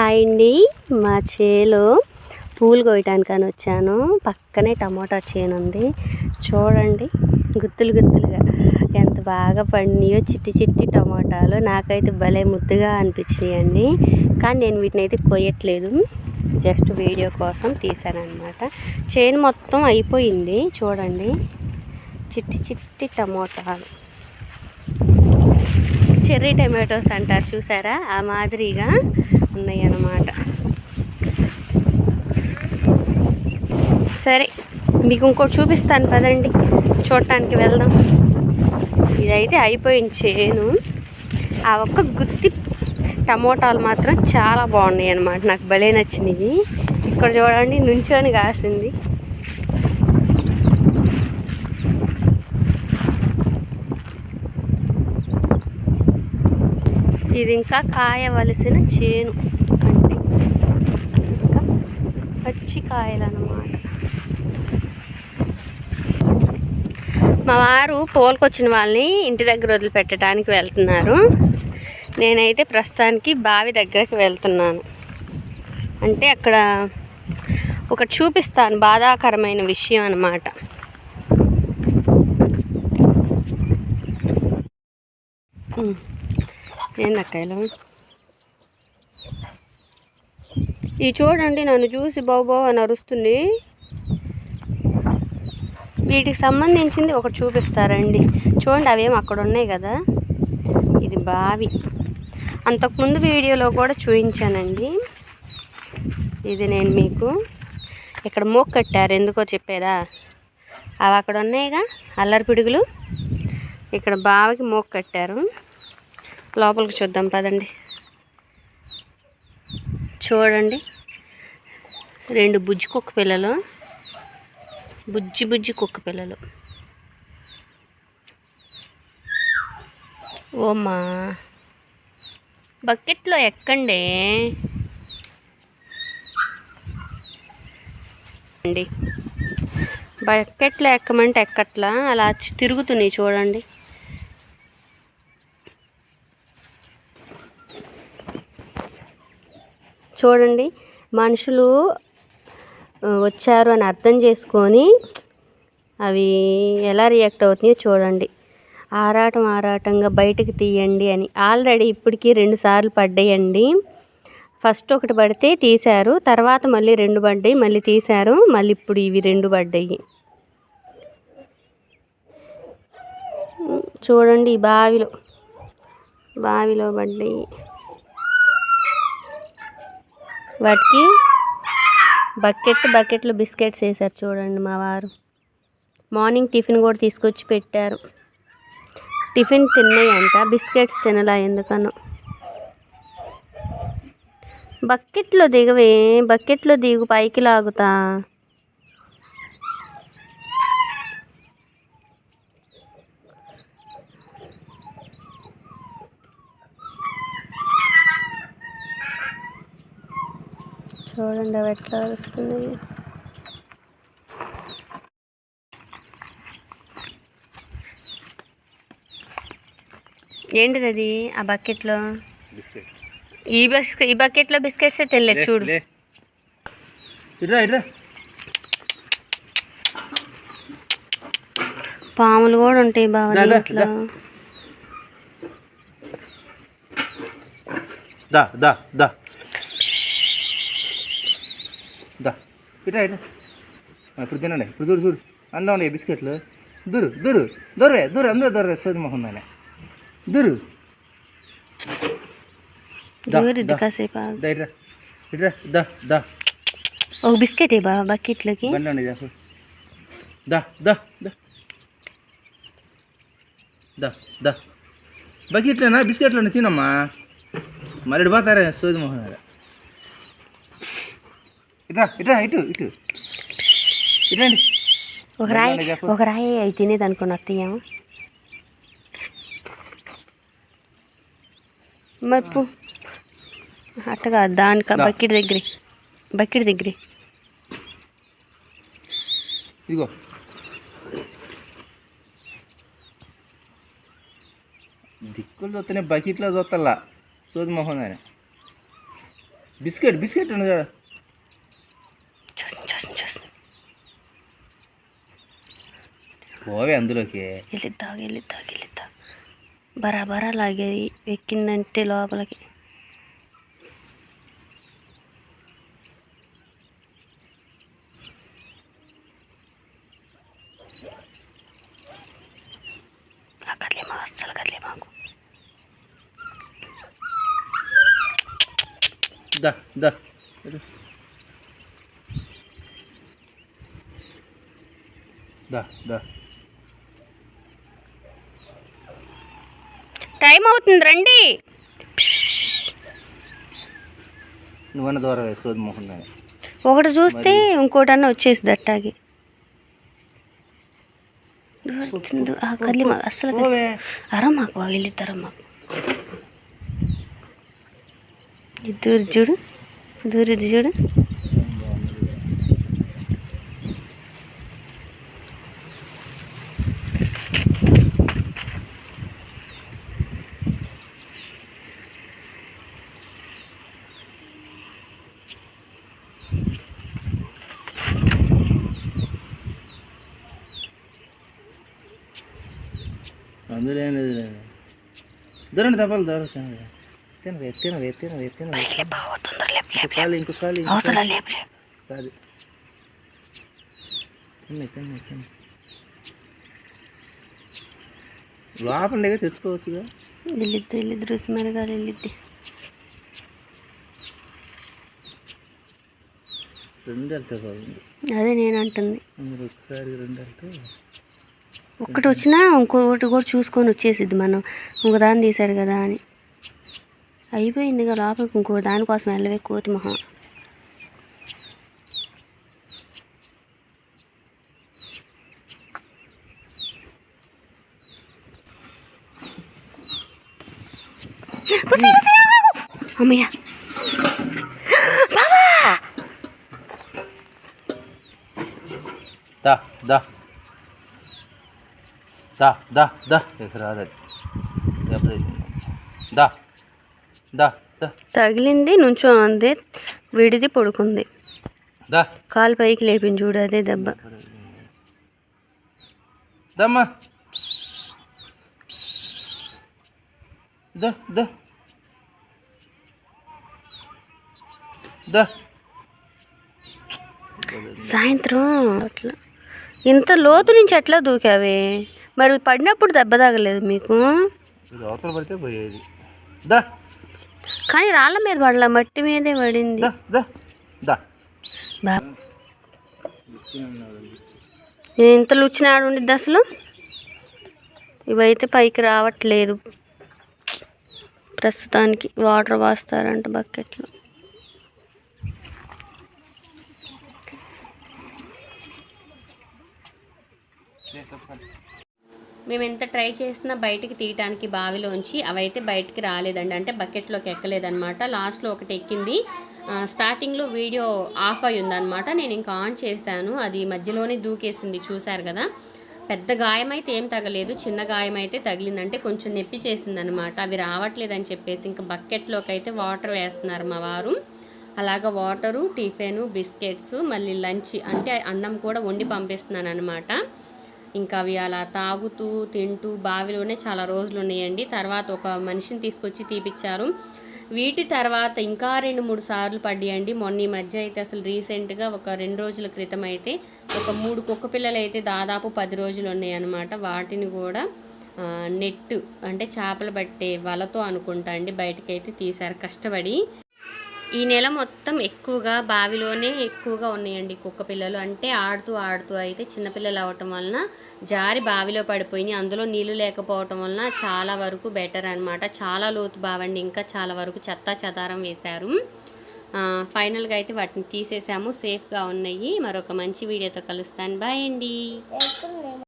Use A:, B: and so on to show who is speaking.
A: Hi అండి. మా చేలో పూలు కోయటానికని వచ్చాను. పక్కనే టమోటా చేను ఉంది. చూడండి గుత్తులు గుత్తులుగా ఎంత బాగా పండినాయో చిట్టి చిట్టి టమోటాలు. నాకైతే భలే ముద్దుగా అనిపించినాయండి కానీ నేను వీటిని అయితే కొయ్యట్లేదు. జస్ట్ వీడియో కోసం తీసానమాట చేను మొత్తం అయిపోయింది. చూడండి చిట్టి చిట్టి టమోటాలు. చెర్రీ టమాటోస్ అంటారు చూసారా? ఆ మాదిరిగా ఉన్నాయి అన్నమాట సరే మీకు ఇంకోటి చూపిస్తాను పదండి. చూడటానికి వెళ్దాం. ఇదైతే అయిపోయింది చేను. ఆ ఒక్క గుత్తి టమోటాలు మాత్రం చాలా బాగున్నాయి అన్నమాట నాకు భలే నచ్చినవి ఇక్కడ చూడండి నుంచొని కాసింది. ఇది ఇంకా కాయవలసిన చేను. అంటే ఇంకా పచ్చి కాయలు అన్నమాట మా వారు పోల్కొచ్చిన వాళ్ళని ఇంటి దగ్గర వదిలిపెట్టడానికి వెళ్తున్నారు. నేనైతే ప్రస్తుతానికి బావి దగ్గరకు వెళ్తున్నాను. అంటే అక్కడ ఒకటి చూపిస్తాను బాధాకరమైన విషయం అన్నమాట. ఉమ్. ఏందక్క ఇలా ఈ చూడండి నన్ను చూసి బాబో అని అరుస్తుంది. వీటికి సంబంధించింది ఒకటి చూపిస్తారండి. చూడండి అవేం అక్కడ ఉన్నాయి కదా. ఇది బావి. అంతకుముందు వీడియోలో కూడా చూపించానండి. ఇది నేను మీకు ఇక్కడ మోక్ కట్టారు. ఎందుకో చెప్పేదా? అవి అక్కడ ఉన్నాయిగా అల్లరి పిడుగులు. ఇక్కడ బావికి మోక్ కట్టారు. లోపలికి చూద్దాం పదండి. చూడండి. రెండు బుజ్జి కుక్క పిల్లలు. బుజ్జి బుజ్జి కుక్క పిల్లలు. ఓమా బకెట్లో ఎక్కండి. అండి బకెట్లో ఎక్కమంటే ఎక్కట్లా. అలా తిరుగుతున్నాయి చూడండి. చూడండి. మనుషులు వచ్చారు అని అర్థం చేసుకొని అవి ఎలా రియాక్ట్ అవుతున్నాయో చూడండి. ఆరాటం ఆరాటంగా బయటకు తీయండి అని. ఆల్రెడీ ఇప్పటికీ రెండు సార్లు పడ్డాయండి. ఫస్ట్ ఒకటి పడితే తీశారు. తర్వాత మళ్ళీ రెండు పడ్డాయి మళ్ళీ తీశారు. మళ్ళీ ఇప్పుడు ఇవి రెండు పడ్డాయి. చూడండి ఈ బావిలో. బావిలో పడ్డాయి. వాటికి బకెట్ బకెట్లు బిస్కెట్స్ వేశారు చూడండి మా వారు. మార్నింగ్ టిఫిన్ కూడా తీసుకొచ్చి పెట్టారు. టిఫిన్ తిన్నాయంట బిస్కెట్స్ తినలా ఎందుకనో. బకెట్లో దిగవే బకెట్లో దిగు పైకి లాగుతా. చూడండి అవి ఎట్లా వస్తున్నాయి ఏంటిది అది ఆ బకెట్లో?
B: బిస్కెట్.
A: ఈ బస్ ఈ బకెట్లో బిస్కెట్సే తినలేదు చూడు. పాములు కూడా ఉంటాయి దీంట్లో
B: దా దా దా. ఇట్రా ఆ, ఇప్పుడు తినండి. ఇప్పుడు చూడు చూడు. అన్నం ఉన్నాయి బిస్కెట్లు. దూరు దూరు. దొరే దూరు అందరూ దొరే సోది మొహం దానే దూరు.
A: ఒక బిస్కెట్ ఏ బావ బకెట్లోకి
B: దా దా దా దా. దా బకెట్లేనా? బిస్కెట్లోనే? తినమ్మా. మరి పోతారే? సోది మొహం ఇట్రా ఇట్రా ఇటు ఇటు. ఇటండి
A: ఒక రాయి ఒక రాయి అవి తినేది అనుకుని అత్తయ్యేమో మరి. అట్టగా దాని
B: దా.
A: బకెట్ దగ్గరే. బకెట్ దగ్గరే.
B: ఇదిగో. దిక్కులు చూస్తేనే బకెట్లో చూస్తల్లా సోది మొహం బిస్కెట్ బిస్కెట్ ఉంది కదా
A: చూసి చూసి చూసి
B: పోవే అందులోకి.
A: వెళ్ళిద్దా వెళ్ళిద్దా వెళ్ళిద్దా బరాబరా లాగేది ఎక్కిందంటే లోపలికి. ఆ కదిలే మాకు అస్సలు కదిలే మాకు
B: దా దా. దా దా.
A: టైం అవుతుంది రండి.
B: నువ్వన్న దూరం సోది మొహం.
A: ఒకటి చూస్తే ఇంకోటన్నా వచ్చేసి అట్టాగి. ఆ కదిలే మాకు అస్సలు అర మాకు వెళ్ళిద్దరు మాకు. ఇది దూరి చూడు. దూరిది చూడు.
B: అందులో ఏం లేదు దూరండి తప్పాలి దూరం తినవే తినవే తినవే తినవే తినవే కాలు ఇంకో కాదు. లోపల లేక తెచ్చుకోవచ్చుగా.
A: వెళ్ళిద్ది వెళ్ళిద్ది రుచి మెరగాలి వెళ్ళిద్ది.
B: రెండు వెళ్తే బాగుంది
A: అదే నేను అంటుంది.
B: మీరు ఒకసారి రెండు వెళ్తే
A: ఒక్కటి వచ్చినా ఇంకొకటి కూడా చూసుకొని వచ్చేసిద్ది మనం. ఇంకో దాన్ని తీశారు కదా అని. అయిపోయింది ఇక లోపలికి ఇంకో దానికోసం వెళ్ళవే కోతి మొహం. అమ్మయ్య.
B: దా దా. దా దా దా. రాదది దెబ్బతైంది. దా దా దా
A: తగిలింది నుంచో ఉంది విడిది పడుకుంది.
B: దా.
A: కాలు పైకి లేపింది చూడు అదే దెబ్బ.
B: దమ్మా. దా దా. దా.
A: సాయంత్రం అట్లా. ఇంత లోతు నుంచి ఎట్లా దూకావే? మరి పడినప్పుడు దెబ్బ తగలేదు మీకు?
B: ఇది అవతల పడితే పోయేది. దా.
A: కానీ రాళ్ళ మీద పడలా మట్టి మీదే పడింది. నేను ఇంత లుచ్చిన ఆడుండిద్ది అసలు? ఇవైతే పైకి రావట్లేదు. ప్రస్తుతానికి వాటర్ పోస్తారంట బకెట్లో. మేము ఎంత ట్రై చేసినా బయటికి తీయటానికి బావిలోంచి అవైతే బయటికి రాలేదండి. అంటే బకెట్లోకి ఎక్కలేదన్నమాట. లాస్ట్లో ఒకటి ఎక్కింది. స్టార్టింగ్లో వీడియో ఆఫ్ అయి ఉందన్నమాట. నేను ఇంకా ఆన్ చేశాను. అది మధ్యలోనే దూకేసింది. చూశారు కదా? పెద్ద గాయం అయితే ఏం తగలేదు. చిన్న గాయం అయితే తగిలిందంటే కొంచెం నొప్పి చేసిందనమాట అవి రావట్లేదని చెప్పేసి ఇంకా బకెట్లోకి అయితే వాటర్ వేస్తున్నారు మా వారు. అలాగా వాటరు టిఫిన్ బిస్కెట్స్ మళ్ళీ లంచ్ అంటే అన్నం కూడా వండి పంపిస్తున్నాను అనమాట ఇంకా అవి అలా తాగుతూ తింటూ బావిలోనే చాలా రోజులు ఉన్నాయండి తర్వాత ఒక మనిషిని తీసుకొచ్చి తీపిచ్చారు. వీటి తర్వాత ఇంకా రెండు మూడు సార్లు పడ్డాయండి. మొన్న ఈ మధ్య అయితే అసలు రీసెంట్గా ఒక రెండు రోజుల క్రితం అయితే ఒక మూడు కుక్క పిల్లలు అయితే దాదాపు పది రోజులు ఉన్నాయన్నమాట వాటిని కూడా నెట్ అంటే చేపలు పట్టే వలతో అనుకుంటా అండి. బయటకైతే తీశారు. కష్టపడి ఈ నెల మొత్తం ఎక్కువగా బావిలోనే ఎక్కువగా ఉన్నాయండి కుక్క పిల్లలు. అంటే ఆడుతూ ఆడుతూ అయితే చిన్నపిల్లలు అవటం వలన జారి బావిలో పడిపోయినాయి. అందులో నీళ్ళు లేకపోవటం వలన చాలా వరకు బెటర్ అన్నమాట. చాలా లోతు బావండి. ఇంకా చాలా వరకు చెత్త చెదారం వేశారు. ఫైనల్గా అయితే వాటిని తీసేసాము. సేఫ్గా ఉన్నాయి. మరొక మంచి వీడియోతో కలుస్తాను. బాయ్ అండి.